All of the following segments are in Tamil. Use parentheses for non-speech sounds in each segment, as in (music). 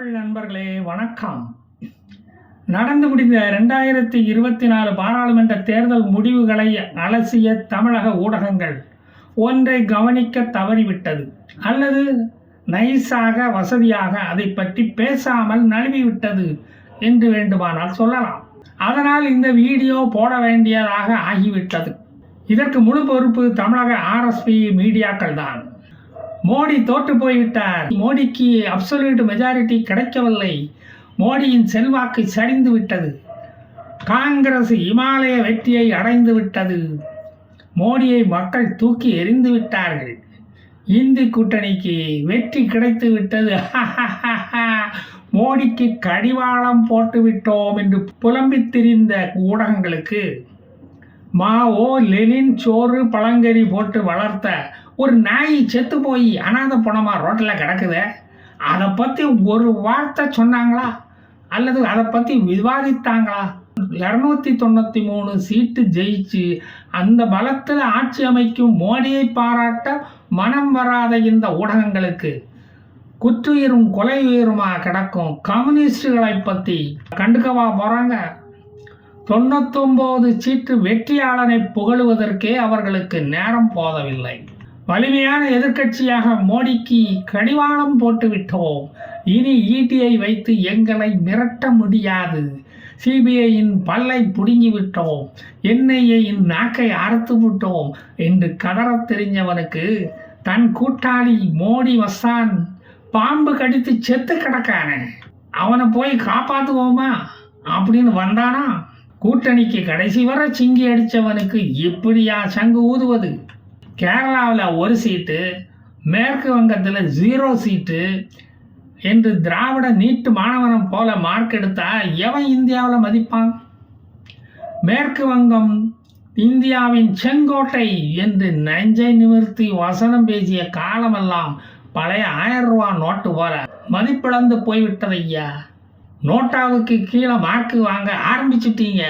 தமிழ் நண்பர்களே வணக்கம். நடந்து முடிந்த ரெண்டாயிரத்தி இருபத்தி நாலு பாராளுமன்ற தேர்தல் முடிவுகளை அலசிய தமிழக ஊடகங்கள் ஒன்றை கவனிக்க தவறிவிட்டது. அல்லது நைஸாக வசதியாக அதை பற்றி பேசாமல் நழுவிவிட்டது என்று வேண்டுமானால் சொல்லலாம். அதனால் இந்த வீடியோ போட வேண்டியதாக ஆகிவிட்டது. இதற்கு முழு பொறுப்பு தமிழக ஆர்எஸ்பி மீடியாக்கள் தான் மோடி தோற்று போய்விட்டார். மோடிக்கு அப்சல்யூட் மெஜாரிட்டி கிடைக்கவில்லை. மோடியின் செல்வாக்கு சரிந்து விட்டது. காங்கிரஸ் இமாலய வெற்றியை அடைந்து விட்டது. மோடியை மக்கள் தூக்கி எறிந்து விட்டார்கள். இந்தி கூட்டணிக்கு வெற்றி கிடைத்து விட்டது. (laughs) மோடிக்கு கடிவாளம் போட்டுவிட்டோம் என்று புலம்பித் திரிந்த ஊடகங்களுக்கு மாவோ லெனின் சோறு பழங்கறி போட்டு வளர்த்த ஒரு நாய் செத்து போய் அனாத பணமாக ரோட்டில் கிடக்குதே அதை பற்றி ஒரு வார்த்தை சொன்னாங்களா? அல்லது அதை பற்றி விவாதித்தாங்களா? இரநூத்தி தொண்ணூற்றி மூணு சீட்டு ஜெயிச்சு அந்த பலத்தில் ஆட்சி அமைக்கும் மோடியை பாராட்ட மனம் வராத இந்த ஊடகங்களுக்கு குற்றுயிரும் கொலை உயிருமா கிடக்கும்? கம்யூனிஸ்டுகளை பற்றி கண்டுக்கவா போகிறாங்க தொண்ணூத்தொம்போது சீட்டு வெற்றியாளனை புகழுவதற்கே அவர்களுக்கு நேரம் போதவில்லை. வலிமையான எதிர்க்கட்சியாக மோடிக்கு கடிவாளம் போட்டுவிட்டோம். இனி ஈட்டியை வைத்து எங்களை மிரட்ட முடியாது. சிபிஐயின் பல்லை புடுங்கி விட்டோம் என்ஐஏயின் நாக்கை அறுத்து விட்டோம் என்று கதறத் தெரிஞ்சவனுக்கு தன் கூட்டாளி மோடி வசான் பாம்பு கடித்து செத்து கிடக்கானே. அவனை போய் காப்பாற்றுவோமா அப்படின்னு வந்தானா? கூட்டணிக்கு கடைசி வரை சிங்கி அடித்தவனுக்கு எப்படியா சங்கு ஊதுவது? கேரளாவில் ஒரு சீட்டு மேற்கு வங்கத்தில் ஜீரோ சீட்டு என்று திராவிட நீட்டு மாணவனம் போல மார்க் எடுத்தால் எவன் இந்தியாவில் மதிப்பான்? மேற்கு வங்கம் இந்தியாவின் செங்கோட்டை என்று நெஞ்சை நிமிர்த்தி வசனம் பேசிய காலமெல்லாம் பழைய ஆயிரம் ரூபா நோட்டு போல மதிப்பிழந்து போய்விட்டதையா? நோட்டாவுக்கு கீழே மார்க்கு வாங்க ஆரம்பிச்சிட்டீங்க.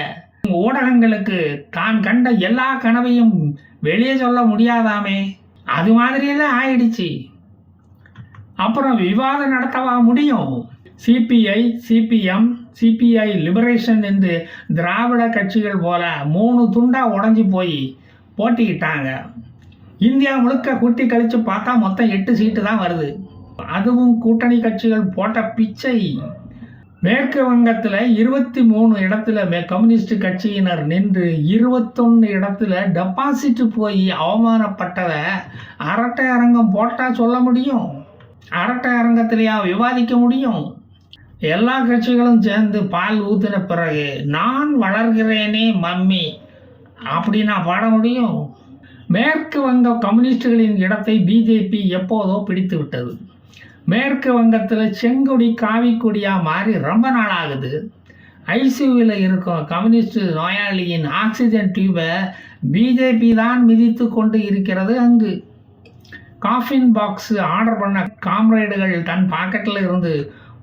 ஊடகங்களுக்கு தான் கண்ட எல்லா கனவையும் வெளியே சொல்ல முடியாதாமே? அது மாதிரியெல்லாம் ஆயிடுச்சு. அப்புறம் விவாதம் நடத்தவா முடியும்? சிபிஐ சிபிஎம் சிபிஐ லிபரேஷன் என்று திராவிட கட்சிகள் போல மூணு துண்டா உடஞ்சி போய் போட்டிக்கிட்டாங்க இந்தியா முழுக்க கூட்டி கழிச்சு பார்த்தா மொத்தம் எட்டு சீட்டு தான் வருது. அதுவும் கூட்டணி கட்சிகள் போட்ட பிச்சை. மேற்கு வங்கத்தில் இருபத்தி மூணு இடத்துல மே கம்யூனிஸ்ட் கட்சியினர் நின்று இருபத்தொன்று இடத்துல டெபாசிட் போய் அவமானப்பட்டதை அரட்டை அரங்கம் போட்டால் சொல்ல முடியும்? அரட்டை அரங்கத்திலேயா விவாதிக்க முடியும்? எல்லா கட்சிகளும் சேர்ந்து பால் ஊற்றின பிறகு நான் வளர்கிறேனே மம்மி. அப்படின்னா பாட முடியும்? மேற்கு வங்க கம்யூனிஸ்டுகளின் இடத்தை பிஜேபி எப்போதோ பிடித்து விட்டது மேற்கு வங்கத்தில் செங்கொடி காவிக்கொடியாக மாறி ரொம்ப நாள் ஆகுது ஐசியூவில் இருக்கும் கம்யூனிஸ்ட் நோயாளியின் ஆக்சிஜன் டியூபை பிஜேபி தான் மிதித்து கொண்டு இருக்கிறது அங்கு. காஃபின் பாக்ஸ் ஆர்டர் பண்ண காம்ரேடுகள் தன் பாக்கெட்டில் இருந்து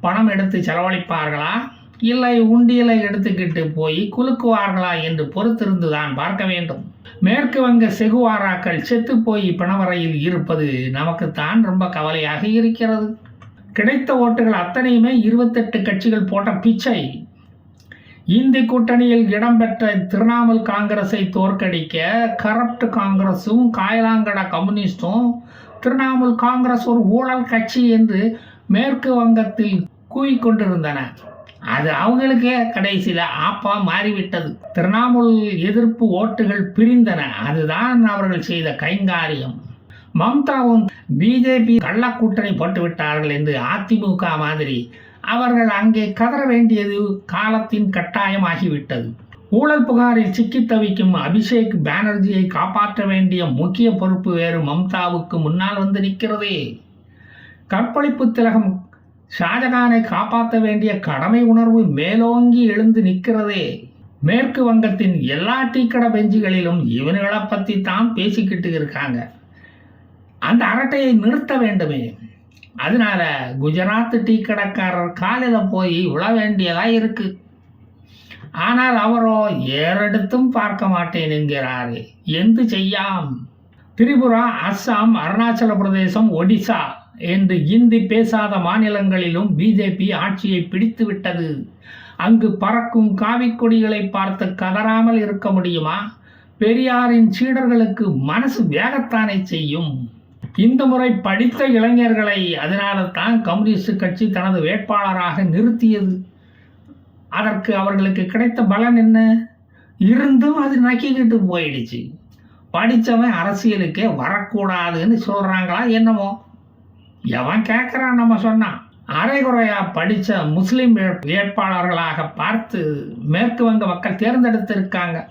பணம் எடுத்து செலவழிப்பார்களா? இல்லை உண்டியலை எடுத்துக்கிட்டு போய் குலுக்குவார்களா என்று பொறுத்திருந்துதான் பார்க்க வேண்டும். மேற்கு வங்க செகுவாராக்கள் செத்துப்போய் பிணவரையில் இருப்பது நமக்குத்தான் ரொம்ப கவலையாக இருக்கிறது. கிடைத்த ஓட்டுகள் அத்தனையுமே இருபத்தெட்டு கட்சிகள் போட்ட பிச்சை. இந்தி கூட்டணியில் இடம்பெற்ற திரிணாமுல் காங்கிரஸை தோற்கடிக்க கரப்ட் காங்கிரஸும் காயலாங்கட கம்யூனிஸ்டும் திரிணாமுல் காங்கிரஸ் ஒரு ஊழல் கட்சி என்று மேற்கு வங்கத்தில் கூவிக்கொண்டிருந்தன. அது அவங்களுக்கே கடைசியில் ஆப்பா மாறிவிட்டது. திரிணாமுல் எதிர்ப்பு ஓட்டுகள் பிரிந்தன. அதுதான் அவர்கள் செய்த கைங்காரியம். மம்தாவும் பிஜேபி கள்ளக்கூட்டணி போட்டுவிட்டார்கள் என்று அதிமுக மாதிரி. அவர்கள் அங்கே கதற வேண்டியது காலத்தின் கட்டாயமாகிவிட்டது. ஊழல் புகாரில் சிக்கி தவிக்கும் அபிஷேக் பானர்ஜியை காப்பாற்ற வேண்டிய முக்கிய பொறுப்பு வேறு மம்தாவுக்கு முன்னால் வந்து நிற்கிறதே. கற்பழிப்பு திலகம் ஷாஜகானை காப்பாற்ற வேண்டிய கடமை உணர்வு மேலோங்கி எழுந்து நிற்கிறதே. மேற்கு வங்கத்தின் எல்லா டீக்கடை பெஞ்சுகளிலும் இவனுகளை பற்றி தான் பேசிக்கிட்டு இருக்காங்க. அந்த அரட்டையை நிறுத்த வேண்டுமே. அதனால குஜராத் டீ கடைக்காரர் காலையில் போய் விழ வேண்டியதாக இருக்கு. ஆனால் அவரோ ஏறெடுத்தும் பார்க்க மாட்டேன் என்கிறாரே. எந்து செய்யாம்? திரிபுரா அஸ்ஸாம் அருணாச்சல பிரதேசம் ஒடிசா. என்று இந்தி பேசாத மாநிலங்களிலும் பிஜேபி ஆட்சியை பிடித்து விட்டது. அங்கு பறக்கும் காவிக்கொடிகளை பார்த்து கதறாமல் இருக்க முடியுமா? பெரியாரின் சீடர்களுக்கு மனசு வேகத்தானே செய்யும். இந்த முறை படித்த இளைஞர்களை அதனால தான் கம்யூனிஸ்ட் கட்சி தனது வேட்பாளராக நிறுத்தியது. அதற்கு அவர்களுக்கு கிடைத்த பலன் என்ன? இருந்தும் அது நக்கிக்கிட்டு போயிடுச்சு. படித்தவன் அரசியலுக்கே வரக்கூடாதுன்னு சொல்கிறாங்களா என்னமோ? எவன் கேட்குறான் நம்ம சொன்னான் அரைகுறையாக படித்த முஸ்லீம் வேட்பாளர்களாக பார்த்து மேற்கு வங்க மக்கள் தேர்ந்தெடுத்திருக்காங்க.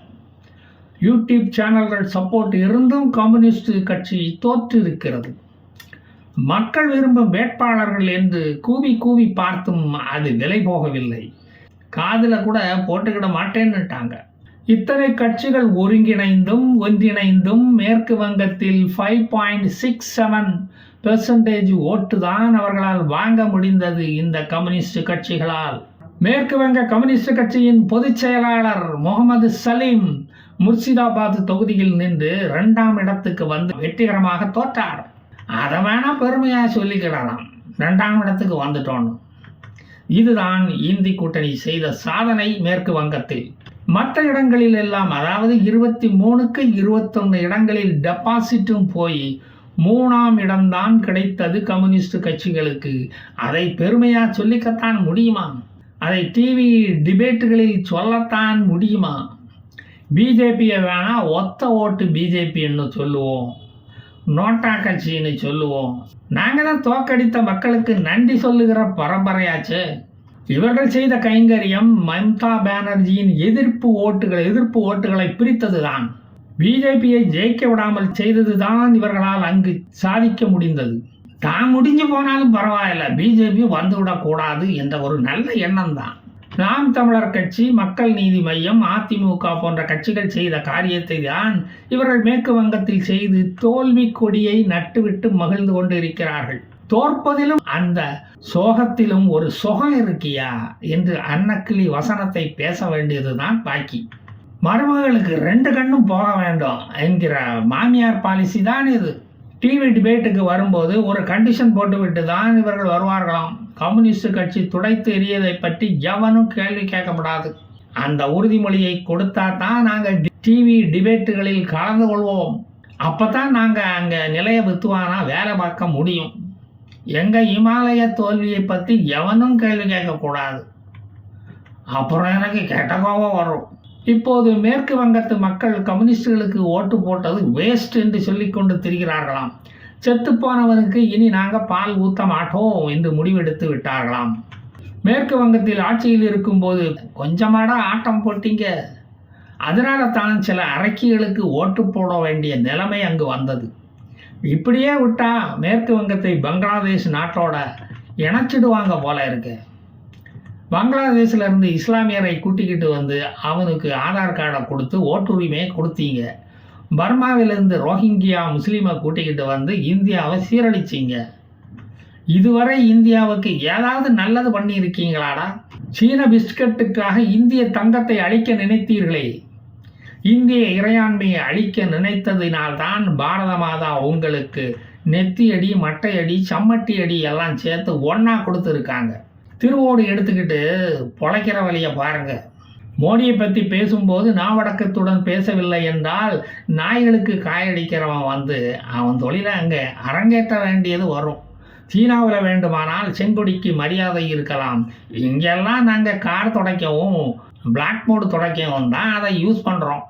யூடியூப் சேனல்கள் சப்போர்ட் இருந்தும் கம்யூனிஸ்ட் கட்சி தோற்று இருக்கிறது மக்கள் விரும்பும் வேட்பாளர்கள் என்று கூவி கூவி பார்த்தும் அது விலை போகவில்லை. காதில் கூட போட்டுக்கிட மாட்டேன்னுட்டாங்க. இத்தனை கட்சிகள் ஒருங்கிணைந்தும் ஒன்றிணைந்தும் மேற்கு வங்கத்தில் five point six seven percentage ஓட்டு தான் அவர்களால் வாங்க முடிந்தது இந்த கம்யூனிஸ்ட் கட்சிகளால். மேற்கு வங்க கம்யூனிஸ்ட் கட்சியின் பொதுச் செயலாளர் முகமது சலீம் முர்ஷிதாபாத் தொகுதியில் நின்று இரண்டாம் இடத்துக்கு வந்து வெற்றிகரமாக தோற்றார். அதை வேணா பெருமையாக சொல்லிக்கிடலாம். ரெண்டாம் இடத்துக்கு வந்துட்டோன்னு இதுதான் இந்தி கூட்டணி செய்த சாதனை மேற்கு வங்கத்தில். மற்ற இடங்களில் எல்லாம் அதாவது இருபத்தி மூணுக்கு இருபத்தொன்று இடங்களில் டெபாசிட்டும் போய் மூணாம் இடம்தான் கிடைத்தது கம்யூனிஸ்ட் கட்சிகளுக்கு. அதை பெருமையா சொல்லிக்கத்தான் முடியுமா? அதை டிவி டிபேட்டுகளில் சொல்லத்தான் முடியுமா? பிஜேபியை வேணால் ஒத்த ஓட்டு பிஜேபின்னு சொல்லுவோம். நோட்டா கட்சின்னு சொல்லுவோம். நாங்கள் தான் தோக்கடித்த மக்களுக்கு நன்றி சொல்லுகிற பரம்பரையாச்சு. இவர்கள் செய்த கைங்கரியம் மம்தா பானர்ஜியின் எதிர்ப்பு ஓட்டுகள் எதிர்ப்பு ஓட்டுகளை பிரித்தது தான் பிஜேபியை ஜெயிக்க விடாமல் செய்ததுதான் இவர்களால் அங்கு சாதிக்க முடிந்தது. தான் முடிஞ்சு போனாலும் பரவாயில்ல. பிஜேபி வந்துவிடக்கூடாது என்ற ஒரு நல்ல எண்ணம் தான் நாம் தமிழர் கட்சி மக்கள் நீதி மையம் அதிமுக போன்ற கட்சிகள் செய்த காரியத்தை தான் இவர்கள் மேற்கு வங்கத்தில் செய்து தோல்வி கொடியை நட்டுவிட்டு மகிழ்ந்து கொண்டு இருக்கிறார்கள் தோற்பதிலும் அந்த சோகத்திலும் ஒரு சுகம் இருக்கியா? என்று அன்னக்கிளி வசனத்தை பேச வேண்டியதுதான் பாக்கி. மருமகளுக்கு ரெண்டு கண்ணும் போக வேண்டும் என்கிற மாமியார் பாலிசி தான் இது. டிவி டிபேட்டுக்கு வரும்போது ஒரு கண்டிஷன் போட்டுவிட்டு தான் இவர்கள் வருவார்களாம். கம்யூனிஸ்ட் கட்சி துடைத்து எரியதை பற்றி எவனும் கேள்வி கேட்கப்படாது. அந்த உறுதிமொழியை கொடுத்தா தான் நாங்கள் டிவி டிபேட்டுகளில் கலந்து கொள்வோம். அப்போ தான் நாங்கள் அங்கே நிலைய வித்துவானா வேலை பார்க்க முடியும். எங்கள் இமாலய தோல்வியை பற்றி எவனும் கேள்வி கேட்கக்கூடாது. அப்புறம் எனக்கு கெட்ட கோபம் வரும். இப்போது மேற்கு வங்கத்து மக்கள் கம்யூனிஸ்டுகளுக்கு ஓட்டு போட்டது வேஸ்ட் என்று சொல்லிக்கொண்டு திரிகிறார்களாம். செத்துப்போனவனுக்கு இனி நாங்கள் பால் ஊத்த மாட்டோம் என்று முடிவெடுத்து விட்டார்களாம். மேற்கு வங்கத்தில் ஆட்சியில் இருக்கும்போது கொஞ்சமாடா ஆட்டம் போட்டீங்க. அதனால தான் சில அரக்கிகளுக்கு ஓட்டு போட வேண்டிய நிலைமை அங்கு வந்தது. இப்படியே விட்டா மேற்கு வங்கத்தை பங்களாதேஷ் நாட்டோட இணைச்சிடுவாங்க போல இருக்கு. பங்களாதேஷில் இருந்து இஸ்லாமியரை கூட்டிக்கிட்டு வந்து அவனுக்கு ஆதார் கார்டை கொடுத்து ஓட்டுரிமையை கொடுத்தீங்க. பர்மாவிலிருந்து ரோஹிங்கியா முஸ்லீமை கூட்டிக்கிட்டு வந்து இந்தியாவை சீரழிச்சிங்க. இதுவரை இந்தியாவுக்கு ஏதாவது நல்லது பண்ணியிருக்கீங்களாடா? சீன பிஸ்கட்டுக்காக இந்திய தங்கத்தை அழிக்க நினைத்தீர்களே. இந்திய இறையாண்மையை அழிக்க நினைத்ததினால்தான் பாரத மாதா உங்களுக்கு நெத்தியடி மட்டையடி மட்டை அடி சம்மட்டி அடி எல்லாம் சேர்த்து ஒன்றா கொடுத்துருக்காங்க. திருவோடு எடுத்துக்கிட்டு பொழைக்கிற வழியை பாருங்க. மோடியை பற்றி பேசும்போது நாவடக்கத்துடன் பேசவில்லை என்றால் நாய்களுக்கு காயடிக்கிறவன் வந்து அவன் தொழிலை அங்கே அரங்கேற்ற வேண்டியது வரும். சீனாவில் வேண்டுமானால் செங்கொடிக்கு மரியாதை இருக்கலாம். இங்கெல்லாம் நாங்கள் கார் துடைக்கவும் பிளாக் போர்டு துடைக்கவும் தான் அதை யூஸ் பண்ணுறோம்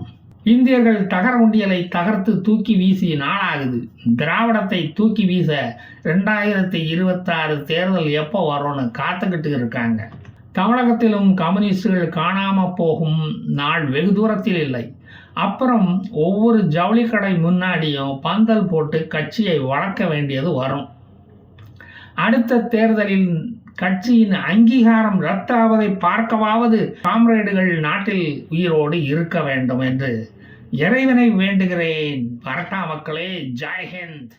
இந்தியர்கள் தகர உண்டியலை தகர்த்து தூக்கி வீசி நாளாகுது. திராவிடத்தை தூக்கி வீச ரெண்டாயிரத்தி இருபத்தாறு தேர்தல் எப்போ வரும்னு காத்துக்கிட்டு இருக்காங்க. தமிழகத்திலும் கம்யூனிஸ்டுகள் காணாமல் போகும் நாள் வெகு தூரத்தில் இல்லை. அப்புறம் ஒவ்வொரு ஜவுளி கடை முன்னாடியும் பந்தல் போட்டு கட்சியை வளர்க்க வேண்டியது வரும். அடுத்த தேர்தலில் கட்சியின் அங்கீகாரம் ரத்தாவதை பார்க்கவாவது காம்ரேடுகள் நாட்டில் உயிரோடு இருக்க வேண்டும் என்று இறைவனை வேண்டுகிறேன். பரட்டா மக்களே ஜெய்ஹிந்த்